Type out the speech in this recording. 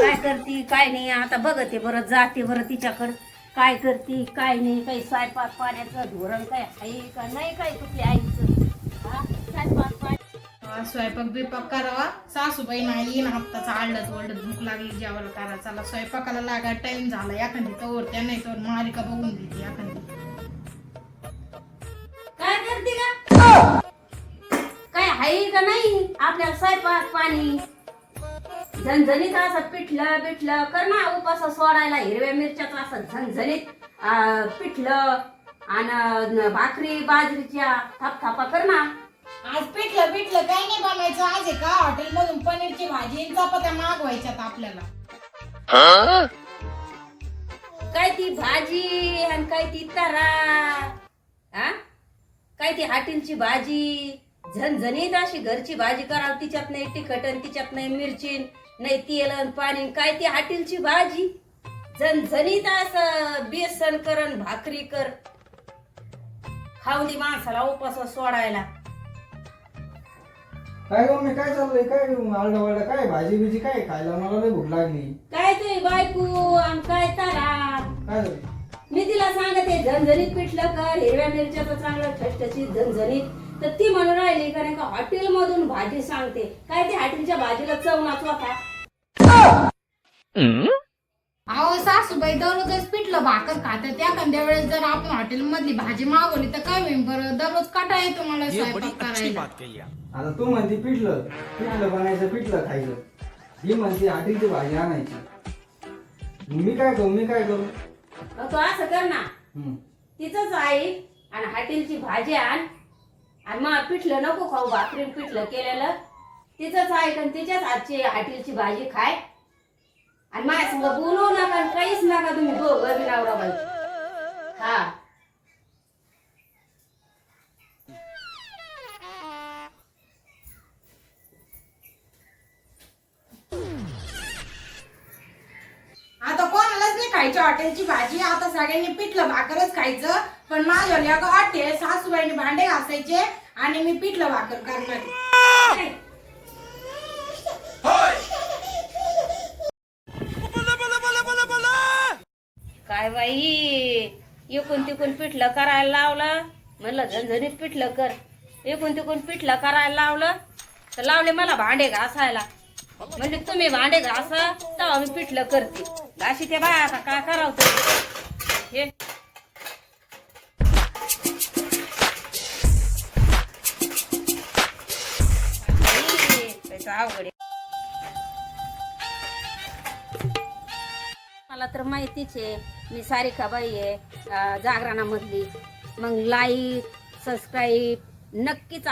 काय करती काय नाही आता बघते बरं जाते बरं तिच्याकडं. काय करती काय नाही काही स्वयंपाक पाण्याचं धोरण काय आहे का नाही काय तुझ्या आईचं? हा? स्वयंपाक पाणी. स्वयंपाक बिपाक करावा. सासूबाई नाही ना आत्ताच आळत ओरडत भूक लागली जेवायला करा चला. स्वयंपाकाला लागा टाइम झाला एखादी कवर त्या नाही तर मालिका बघून घेते एखादी. काय करते का काय आहे का नाही? आपल्याला स्वयंपाक पाणी. झणझणीत असं पिठलं बिठलं कर ना उपास सोडायला हिरव्या मिरच्याचं असं झणझणीत पिठलं आणि भाकरी बाजरीच्या थापथापा कर ना. आज पिठलं पिठलं काही नाही बनवायचं आज आहे का हॉटेल मधून पनीरची भाजी आणि चपात्या मागवायच्यात आपल्याला. काय ती भाजी आणि काय ती तरा हा? काय ती हाटीलची भाजी? झणझणीत अशी घरची भाजी करावं तिच्यात नाही तिखट आणि तिच्यात नाही मिरची नाही तेल आणि पाणी काय ती हाटीलची भाजी? झणझणीत असं बेसन कर भाकरी कर. खाऊ दे माणसाला उपास सोडायला. काय गं मी काय चाललंय? काय आरडा वारडा काय भाजी बिजी काय खायला? मला लय भूक लागली. काय तुझी बायको आणि काय तारा काय झालं? मी तिला सांगते झणझणीत पिठलं कर हिरव्या मिरच्याचं चांगलं ठसठशीत झणझणीत. तर ती म्हणून राहिली कारण का हॉटेल मधून भाजी सांगते. काय ते हॉटेलच्या भाजीला चव नाचवा अहो सासूबाई दररोजच पिठलं भाकर खातात. त्या एखाद्या वेळेस जर आपण हॉटेल मधली भाजी मागवली तर काय होईल बरं? दररोज कटा येतो मला स्वयंपाक करायला. आता तू म्हणते पिठलं. पिठलं बनायचं पिठलं खायचं. ही म्हणते हाटीची भाजी आणायची. मी काय करू मी काय करू? तू असं कर ना. हम्म. तिचंच आई आणि हॉटेलची भाजी आण. आणि मग पिठलं नको खाऊ भाकरी पिठलं केलेलं. तिचंच आहे आणि तिच्याच हातची हॉटेलची भाजी खाय. आणि माझ्या बोलू नका आणि काहीच नका तुम्ही दोघं बी नवरा बाई खायची हॉटेलची भाजी आता सगळ्यांनी पिठलं भाकरच खायचं. पण माझ्या अगं हॉटेल सासूबाईने भांडे घासायचे आणि मी पिठलं भाकर करणार. काय बाई? एकूण तिकून पिठलं करायला लावलं? म्हणलं झणझणीत पिठलं कर. एकूण तिकून पिठलं करायला लावलं? तर लावले मला भांडे घासायला. म्हणजे तुम्ही भांडे घासा तेव्हा मी पिठलं करते. अशी ते बाय आता काय करावं हे. अवघड आहे. मला तर माहितीच आहे मी सारिका बाई आहे जागरणामधली. मग लाईक सबस्क्राईब नक्कीच